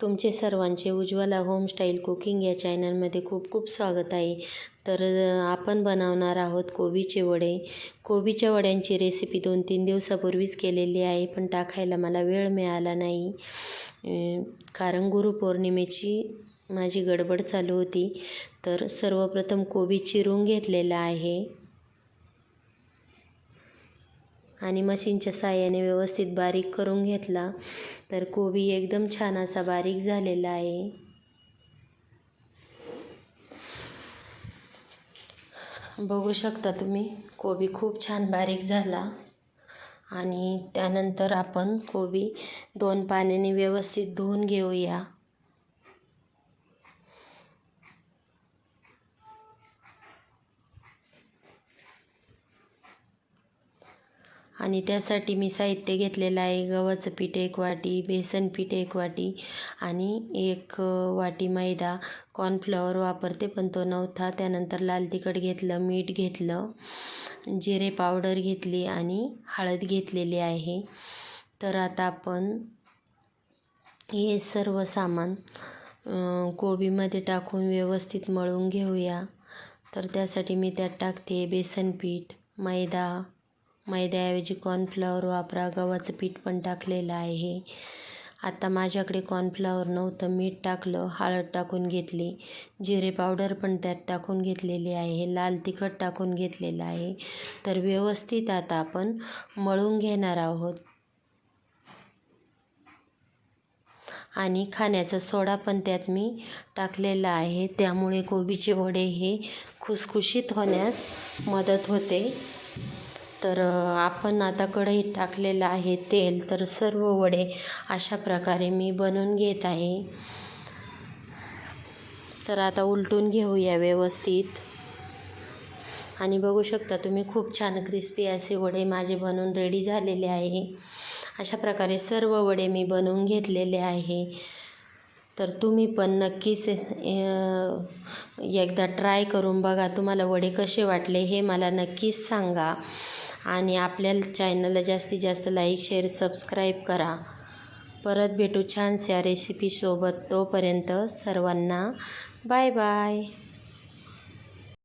तुमचे सर्वांचे उज्ज्वला होमस्टाईल कुकिंग या चॅनलमध्ये खूप खूप स्वागत आहे. तर आपण बनवणार आहोत कोबीचे वडे. कोबीच्या वड्यांची रेसिपी दोन तीन दिवसापूर्वीच केलेली आहे पण टाकायला मला वेळ मिळाला नाही. कारण गुरुपौर्णिमेची माझी गडबड चालू होती. तर सर्वप्रथम कोबी चिरून घेतलेला आहे. आणि मशीनच्या साहाय्याने व्यवस्थित बारीक करून घेतला. तर कोबी एकदम छान असा बारीक झालेला आहे. बघू शकता तुम्ही कोबी खूप छान बारीक झाला. आणि त्यानंतर आपण कोबी दोन पाण्याने व्यवस्थित धुवून घेऊया. आणि त्यासाठी मी साहित्य घेतलेलं आहे. गव्हाचं पीठ एक वाटी बेसन पीठ एक वाटी आणि एक वाटी मैदा. कॉर्नफ्लॉवर वापरते पण तो नव्हता. त्यानंतर लाल तिखट घेतलं मीठ घेतलं जिरे पावडर घेतली आणि हळद घेतलेली आहे. तर आता आपण हे सर्व सामान कोबीमध्ये टाकून व्यवस्थित मळून घेऊया. तर त्यासाठी मी त्यात टाकते बेसन पीठ मैदा मैद्याऐवजी कॉर्नफ्लॉवर वापरा. गव्हाचं पीठ पण टाकलेलं आहे. आता माझ्याकडे कॉर्नफ्लॉवर नव्हतं. मीठ टाकलं हळद टाकून घेतली जिरे पावडर पण त्यात टाकून घेतलेली आहे लाल तिखट टाकून घेतलेलं आहे. तर व्यवस्थित आता आपण मळून घेणार आहोत. आणि खाण्याचा सोडा पण त्यात मी टाकलेला आहे. त्यामुळे कोबीचे वडे हे खुसखुशीत होण्यास मदत होते. तर आपण आता कढईत टाकलेलं आहे तेल. तर सर्व वडे अशा प्रकारे मी बनवून घेत आहे. तर आता उलटून घेऊया व्यवस्थित. आणि बघू शकता तुम्ही खूप छान क्रिस्पी असे वडे माझे बनवून रेडी झालेले आहे. अशा प्रकारे सर्व वडे मी बनवून घेतलेले आहे. तर तुम्ही पण नक्कीच एकदा ट्राय करून बघा तुम्हाला वडे कसे वाटले हे मला नक्कीच सांगा. आणि आपल्या चॅनलला जास्तीत जास्त लाईक शेअर सबस्क्राईब करा. परत भेटू छानशा रेसिपीसोबत तोपर्यंत सर्वांना बाय बाय.